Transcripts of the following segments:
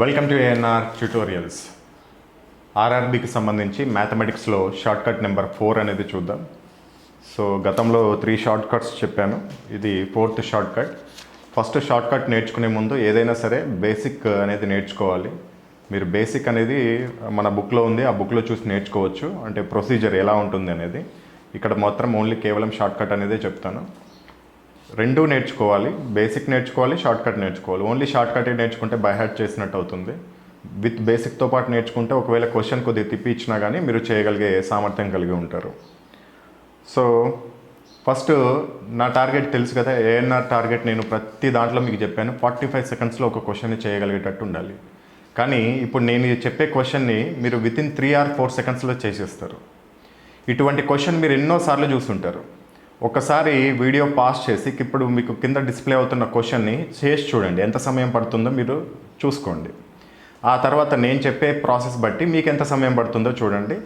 Welcome to ANR tutorials ఆర్ఆర్బికి సంబంధించి మ్యాథమెటిక్స్లో షార్ట్ కట్ నెంబర్ ఫోర్ అనేది చూద్దాం. సో గతంలో త్రీ షార్ట్ కట్స్ చెప్పాను. ఇది fourth shortcut first shortcut నేర్చుకునే ముందు ఏదైనా సరే బేసిక్ అనేది నేర్చుకోవాలి. మీరు బేసిక్ అనేది మన బుక్లో ఉంది ఆ బుక్లో చూసి నేర్చుకోవచ్చు. అంటే ప్రొసీజర్ ఎలా ఉంటుంది అనేది. ఇక్కడ మాత్రం ఓన్లీ కేవలం షార్ట్ కట్ అనేదే చెప్తాను. రెండు నేర్చుకోవాలి. బేసిక్ నేర్చుకోవాలి షార్ట్ కట్ నేర్చుకోవాలి. ఓన్లీ షార్ట్ కట్ నేర్చుకుంటే బై హార్ట్ చేసినట్టు అవుతుంది. విత్ బేసిక్తో పాటు నేర్చుకుంటే ఒకవేళ క్వశ్చన్ కొద్దిగా తిప్పి ఇచ్చినా కానీ మీరు చేయగలిగే సామర్థ్యం కలిగి ఉంటారు. సో ఫస్ట్ నా టార్గెట్ తెలుసు కదా ఏఎన్ఆర్ టార్గెట్ నేను ప్రతి దాంట్లో మీకు చెప్పాను. ఫార్టీ ఫైవ్ సెకండ్స్లో ఒక క్వశ్చన్ని చేయగలిగేటట్టు ఉండాలి. కానీ ఇప్పుడు నేను చెప్పే క్వశ్చన్ని మీరు వితిన్ త్రీ ఆర్ ఫోర్ సెకండ్స్లో చేసేస్తారు. ఇటువంటి క్వశ్చన్ మీరు ఎన్నోసార్లు చూస్తుంటారు ఒకసారి వీడియో పాస్ చేసి ఇప్పుడు మీకు కింద డిస్ప్లే అవుతున్న క్వశ్చన్ని చేసి చూడండి. ఎంత సమయం పడుతుందో మీరు చూసుకోండి. ఆ తర్వాత నేను చెప్పే ప్రాసెస్ బట్టి మీకు ఎంత సమయం పడుతుందో చూడండి.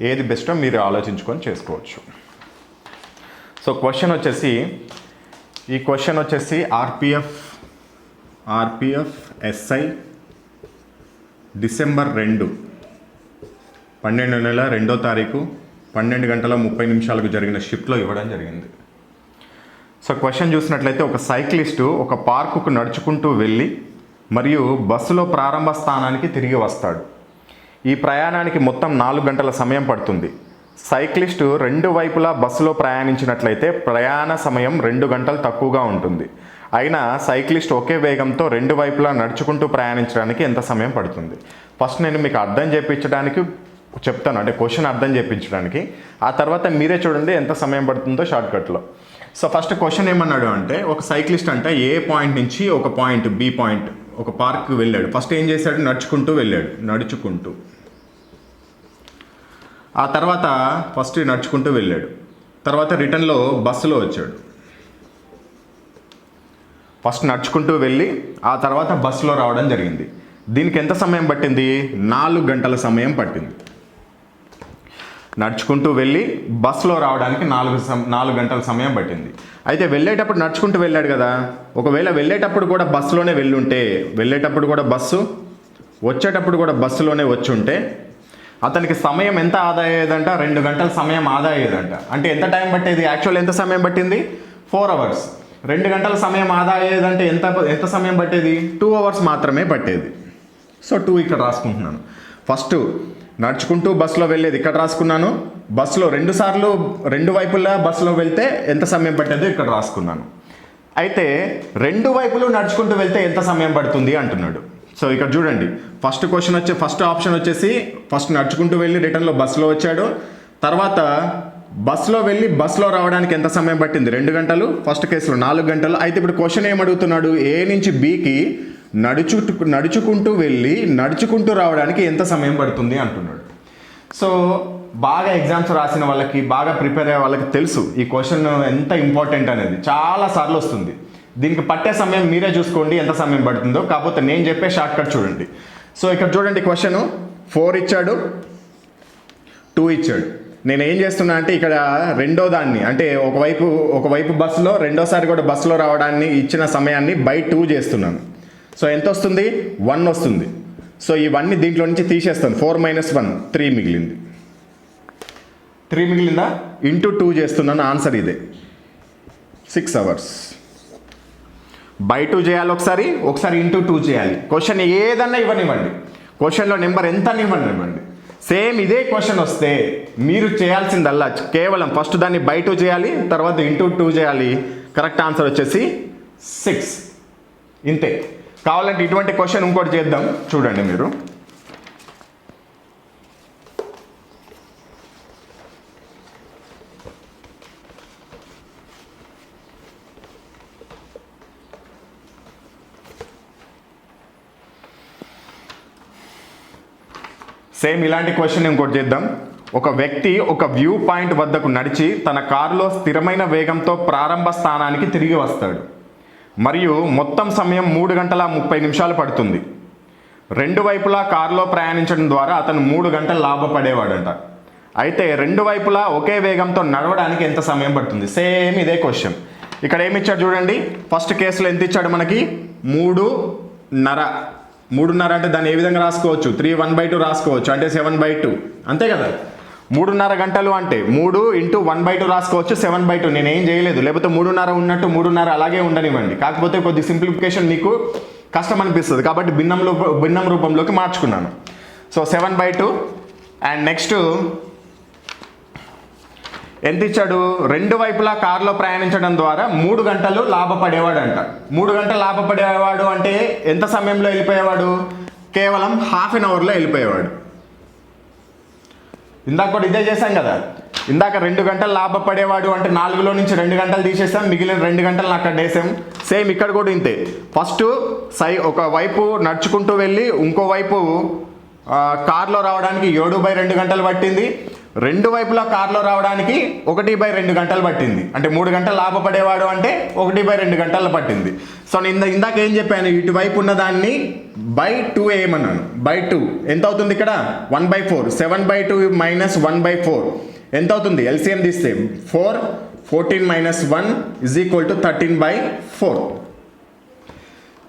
ఏది బెస్టో మీరు ఆలోచించుకొని చేసుకోవచ్చు. సో క్వశ్చన్ వచ్చేసి ఈ క్వశ్చన్ వచ్చేసి ఆర్పిఎఫ్ ఆర్పిఎఫ్ ఎస్ఐ డిసెంబర్ రెండు పన్నెండు నెల రెండో తారీఖు. పన్నెండు గంటల ముప్పై నిమిషాలకు జరిగిన షిఫ్ట్లో ఇవ్వడం జరిగింది. సో క్వశ్చన్ చూసినట్లయితే ఒక సైక్లిస్టు ఒక పార్కుకు నడుచుకుంటూ వెళ్ళి మరియు బస్సులో ప్రారంభ స్థానానికి తిరిగి వస్తాడు. ఈ ప్రయాణానికి మొత్తం నాలుగు గంటల సమయం పడుతుంది. సైక్లిస్టు రెండు వైపులా బస్సులో ప్రయాణించినట్లయితే ప్రయాణ సమయం రెండు గంటలు తక్కువగా ఉంటుంది. అయినా సైక్లిస్ట్ ఒకే వేగంతో రెండు వైపులా నడుచుకుంటూ ప్రయాణించడానికి ఎంత సమయం పడుతుంది? ఫస్ట్ నేను మీకు అర్థం చేయించడానికి చెప్తాను. అంటే క్వశ్చన్ అర్థం చేయించడానికి ఆ తర్వాత మీరే చూడండి ఎంత సమయం పడుతుందో షార్ట్కట్లో సో ఫస్ట్ క్వశ్చన్ ఏమన్నాడు అంటే ఒక సైక్లిస్ట్ అంటే ఏ పాయింట్ నుంచి ఒక పాయింట్ బి పాయింట్ ఒక పార్క్ వెళ్ళాడు. ఫస్ట్ ఏం చేశాడు? నడుచుకుంటూ వెళ్ళాడు. నడుచుకుంటూ. ఆ తర్వాత ఫస్ట్ నడుచుకుంటూ వెళ్ళాడు. తర్వాత రిటర్న్లో బస్సులో వచ్చాడు. ఫస్ట్ నడుచుకుంటూ వెళ్ళి ఆ తర్వాత బస్సులో రావడం జరిగింది. దీనికి ఎంత సమయం పట్టింది? నాలుగు గంటల సమయం పట్టింది. నడుచుకుంటూ వెళ్ళి బస్సులో రావడానికి నాలుగు నాలుగు గంటల సమయం పట్టింది. అయితే వెళ్ళేటప్పుడు నడుచుకుంటూ వెళ్ళాడు కదా. ఒకవేళ వెళ్ళేటప్పుడు కూడా బస్సులోనే వెళ్ళుంటే వెళ్ళేటప్పుడు కూడా బస్సు వచ్చేటప్పుడు కూడా బస్సులోనే వచ్చి ఉంటే అతనికి సమయం ఎంత ఆదా అయ్యేదంట రెండు గంటల సమయం ఆదా అయ్యేదంట అంటే ఎంత టైం పట్టేది? యాక్చువల్ ఎంత సమయం పట్టింది? Four hours. రెండు గంటల సమయం ఆదా అయ్యేదంటే ఎంత ఎంత సమయం పట్టేది? టూ అవర్స్ మాత్రమే పట్టేది. సో టూ ఇక్కడ రాసుకుంటున్నాను. ఫస్ట్ నడుచుకుంటూ బస్సులో వెళ్ళేది. ఇక్కడ రాసుకున్నాను. బస్సులో రెండు సార్లు రెండు వైపులా బస్సులో వెళ్తే ఎంత సమయం పట్టేదో ఇక్కడ రాసుకున్నాను. అయితే రెండు వైపులు నడుచుకుంటూ వెళ్తే ఎంత సమయం పడుతుంది అంటున్నాడు. సో ఇక్కడ చూడండి. ఫస్ట్ క్వశ్చన్ వచ్చే ఫస్ట్ ఆప్షన్ వచ్చేసి ఫస్ట్ నడుచుకుంటూ వెళ్ళి రిటర్న్లో బస్సులో వచ్చాడు. తర్వాత బస్సులో వెళ్ళి బస్సులో రావడానికి ఎంత సమయం పట్టింది? రెండు గంటలు. ఫస్ట్ కేసులో నాలుగు గంటలు. అయితే ఇప్పుడు క్వశ్చన్ ఏమడుగుతున్నాడు? ఏ నుంచి బీకి నడుచు నడుచుకుంటూ వెళ్ళి నడుచుకుంటూ రావడానికి ఎంత సమయం పడుతుంది అంటున్నాడు. సో బాగా ఎగ్జామ్స్ రాసిన వాళ్ళకి బాగా ప్రిపేర్ అయ్యే వాళ్ళకి తెలుసు ఈ క్వశ్చన్ ఎంత ఇంపార్టెంట్ అనేది. చాలా సార్లు వస్తుంది. దీనికి పట్టే సమయం మీరే చూసుకోండి ఎంత సమయం పడుతుందో. కాకపోతే నేను చెప్పే షార్ట్ కట్ చూడండి. సో ఇక్కడ చూడండి క్వశ్చన్ ఫోర్ ఇచ్చాడు టూ ఇచ్చాడు. నేను ఏం చేస్తున్నా అంటే ఇక్కడ రెండో దాన్ని అంటే ఒకవైపు ఒకవైపు బస్సులో రెండోసారి కూడా బస్సులో రావడాన్ని ఇచ్చిన సమయాన్ని బై టూ చేస్తున్నాను. సో ఎంత వస్తుంది వన్ వస్తుంది. సో ఇవన్నీ దీంట్లో నుంచి తీసేస్తాను. ఫోర్ మైనస్ వన్ త్రీ మిగిలింది. త్రీ మిగిలిందా? ఇంటూ టూ చేస్తున్నాను ఆన్సర్ ఇదే. Six hours. బై టూ చేయాలి ఒకసారి ఒకసారి ఇంటూ టూ చేయాలి. క్వశ్చన్ ఏదన్నా ఇవ్వనివ్వండి. క్వశ్చన్లో నెంబర్ ఎంత ఇవ్వండి ఇవ్వండి సేమ్ ఇదే క్వశ్చన్ వస్తే మీరు చేయాల్సిందల్లా కేవలం ఫస్ట్ దాన్ని బై టూ చేయాలి తర్వాత ఇంటూ టూ చేయాలి. కరెక్ట్ ఆన్సర్ వచ్చేసి సిక్స్. ఇంతే. కావాలంటే ఇటువంటి క్వశ్చన్ ఇంకోటి చేద్దాం. చూడండి మీరు. సేమ్ ఇలాంటి క్వశ్చన్ ఇంకోటి చేద్దాం. ఒక వ్యక్తి ఒక వ్యూ పాయింట్ వద్దకు నడిచి తన కారులో స్థిరమైన వేగంతో ప్రారంభ స్థానానికి తిరిగి వస్తాడు. మరియు మొత్తం సమయం మూడు గంటల ముప్పై నిమిషాలు పడుతుంది. రెండు వైపులా కారులో ప్రయాణించడం ద్వారా అతను మూడు గంటలు లాభపడేవాడంట. అయితే రెండు వైపులా ఒకే వేగంతో నడవడానికి ఎంత సమయం పడుతుంది? సేమ్ ఇదే క్వశ్చన్. ఇక్కడ ఏమి ఇచ్చాడు చూడండి. ఫస్ట్ కేసులో ఎంత ఇచ్చాడు మనకి? మూడు నర. మూడున్నర అంటే దాన్ని ఏ విధంగా రాసుకోవచ్చు? త్రీ వన్ బై టూ రాసుకోవచ్చు. అంటే సెవెన్ బై టూ. అంతే కదా? మూడున్నర గంటలు అంటే మూడు ఇంటూ వన్ బై టూ రాసుకోవచ్చు సెవెన్ బై టూ. నేను ఏం చేయలేదు. లేకపోతే మూడున్నర ఉన్నట్టు మూడున్నర అలాగే ఉండనివ్వండి. కాకపోతే కొద్ది సింప్లిఫికేషన్ మీకు కష్టం అనిపిస్తుంది. కాబట్టి భిన్నం రూప భిన్నం రూపంలోకి మార్చుకున్నాను. So seven by two. And next ఎంత ఇచ్చాడు? రెండు వైపులా కారులో ప్రయాణించడం ద్వారా మూడు గంటలు లాభపడేవాడు అంట మూడు గంటలు లాభపడేవాడు అంటే ఎంత సమయంలో వెళ్ళిపోయేవాడు? కేవలం హాఫ్ అన్ అవర్లో వెళ్ళిపోయేవాడు. ఇందాక కూడా ఇదే చేశాం కదా. ఇందాక రెండు గంటలు లాభపడేవాడు అంటే నాలుగులో నుంచి రెండు గంటలు తీసేసాం మిగిలిన రెండు గంటలు అక్కడ వేసాం. సేమ్ ఇక్కడ కూడా ఇంతే. ఫస్ట్ సై ఒక వైపు నడుచుకుంటూ వెళ్ళి ఇంకో వైపు కార్లో రావడానికి ఏడు బై రెండు గంటలు పట్టింది. రెండు వైపులా కార్లో రావడానికి ఒకటి బై రెండు గంటలు పట్టింది. అంటే మూడు గంటలు లాభపడేవాడు అంటే ఒకటి బై రెండు గంటలు పట్టింది. సో నేను ఇందా ఇందాక ఏం చెప్పాను? ఇటువైపు ఉన్న దాన్ని బై టూ ఏమన్నాను. By two. ఎంత అవుతుంది ఇక్కడ? One by four. Seven by two minus one by four. ఎంత అవుతుంది? ఎల్సిఎం తీస్తే four fourteen minus one is equal to thirteen by four.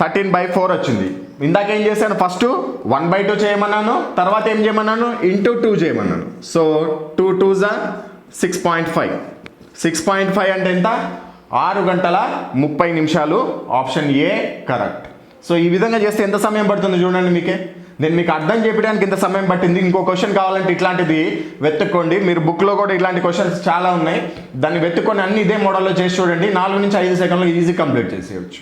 Thirteen by four వచ్చింది. ఇందాక ఏం చేశాను? ఫస్ట్ వన్ బై టూ చేయమన్నాను తర్వాత ఏం చేయమన్నాను? ఇంటూ టూ చేయమన్నాను. సో టూ టూ జా six point five six point five అంటే ఎంత? ఆరు గంటల ముప్పై నిమిషాలు. ఆప్షన్ ఏ కరెక్ట్ సో ఈ విధంగా చేస్తే ఎంత సమయం పడుతుంది చూడండి మీకే. నేను మీకు అర్థం చెప్పడానికి ఇంత సమయం పట్టింది. ఇంకో క్వశ్చన్ కావాలంటే ఇట్లాంటిది వెతుక్కోండి. మీరు బుక్లో కూడా ఇట్లాంటి క్వశ్చన్స్ చాలా ఉన్నాయి. దాన్ని వెతుక్కొని అన్ని ఇదే మోడల్లో చేసి చూడండి. నాలుగు నుంచి ఐదు సెకండ్లో ఈజీ కంప్లీట్ చేసేయచ్చు.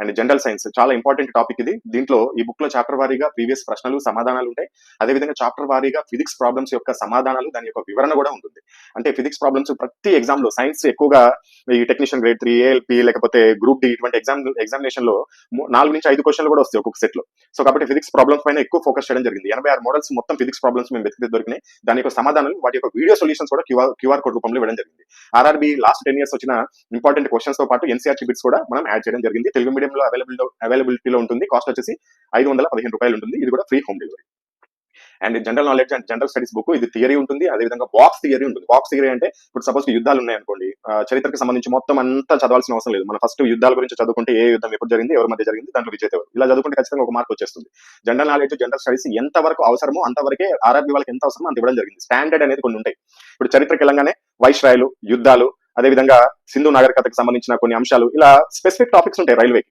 and general science. చాలా ఇంపార్టెంట్ టాపిక్ ఇది. దీంట్లో ఈ బుక్లో చాప్టర్ వారీగా ప్రీవియస్ ప్రశ్నలు సమాధానాలు ఉంటాయి. అదేవిధంగా చాప్టర్ వారీగా ఫిజిక్స్ ప్రాబ్లమ్స్ యొక్క సమాధానాలు దాని యొక్క వివరణ కూడా ఉంటుంది. అంటే ఫిజిక్స్ ప్రాబ్లమ్స్ ప్రతి ఎగ్జామ్లో సైన్స్ ఎక్కువగా ఈ టెక్నీషియన్ గ్రేడ్ త్రీ ఏఎల్పి లేకపోతే గ్రూప్ డి ఇటువంటి ఎగ్జామ్ ఎగ్జామినేషన్లో నాలుగు నుంచి ఐదు క్వశ్చన్లు కూడా వస్తాయి ఒక్కొక్క సెట్లో. సో కాబట్టి ఫిజిక్స్ ప్రాబ్లమ్స్ పైన ఎక్కువ ఫోకస్ చేయడం జరిగింది. ఎనభై ఆరు మోడల్స్ మొత్తం ఫిజిక్స్ ప్రాబ్లమ్స్ మేము వెతికితే దొరికినాయి. దాని యొక్క సమాధానాలు వాటి యొక్క వీడియో సొల్యూషన్స్ కూడా క్యూఆర్ క్యూఆర్ కోడ్ రూపంలో ఇవ్వడం జరిగింది. ఆర్ఆర్బి లాస్ట్ టెన్ ఇయర్స్ వచ్చిన ఇంపార్టెంట్ క్వశ్చన్స్తో పాటు ఎన్సీఆర్టీ బిట్స్ కూడా మనం యాడ్ చేయడం జరిగింది. తెలుగు మీడియంలో అవైలబుల్ అవైలబిలిటీలో ఉంటుంది. కాస్ట్ వచ్చేసి ఐదు వందల పదిహేను రూపాయలు ఉంటుంది. ఇది కూడా free home delivery and general knowledge and general studies book ఇది థియరీ ఉంటుంది. అదేవిధంగా బాక్స్ థియరీ ఉంటుంది. బాక్స్ థియరీ అంటే ఇప్పుడు సపోజ్ యుద్ధాలు ఉన్నాయనుకోండి ఆ, సంబంధించి మొత్తం అంతా చదవాల్సిన అవసరం లేదు. మన ఫస్ట్ యుద్ధాల గురించి చదువుకుంటే ఏ యుద్ధం ఎప్పుడు జరిగింది ఎవరి మధ్య జరిగింది దాంట్లో విజేత ఎవరు? ఇలా చదువుకుంటే ఖచ్చితంగా ఒక మార్క్ వచ్చేస్తుంది. జనరల్ నాలెడ్జ్ జనరల్ స్టడీస్ ఎంత వరకు అవసరమో అంతవరకే ఆర్ఆర్బీ వాళ్ళకి ఎంత అవసరమో అంత ఇవ్వడం జరిగింది. స్టాండర్డ్ అనేది కొన్ని ఉంటాయి. ఇప్పుడు చరిత్రకి వెళ్ళంగానే వైస్రాయలు యుద్ధాలు అదేవిధంగా సింధు నాగరికతకు సంబంధించిన కొన్ని అంశాలు ఇలా స్పెసిఫిక్ టాపిక్స్ ఉంటాయి రైల్వేకి.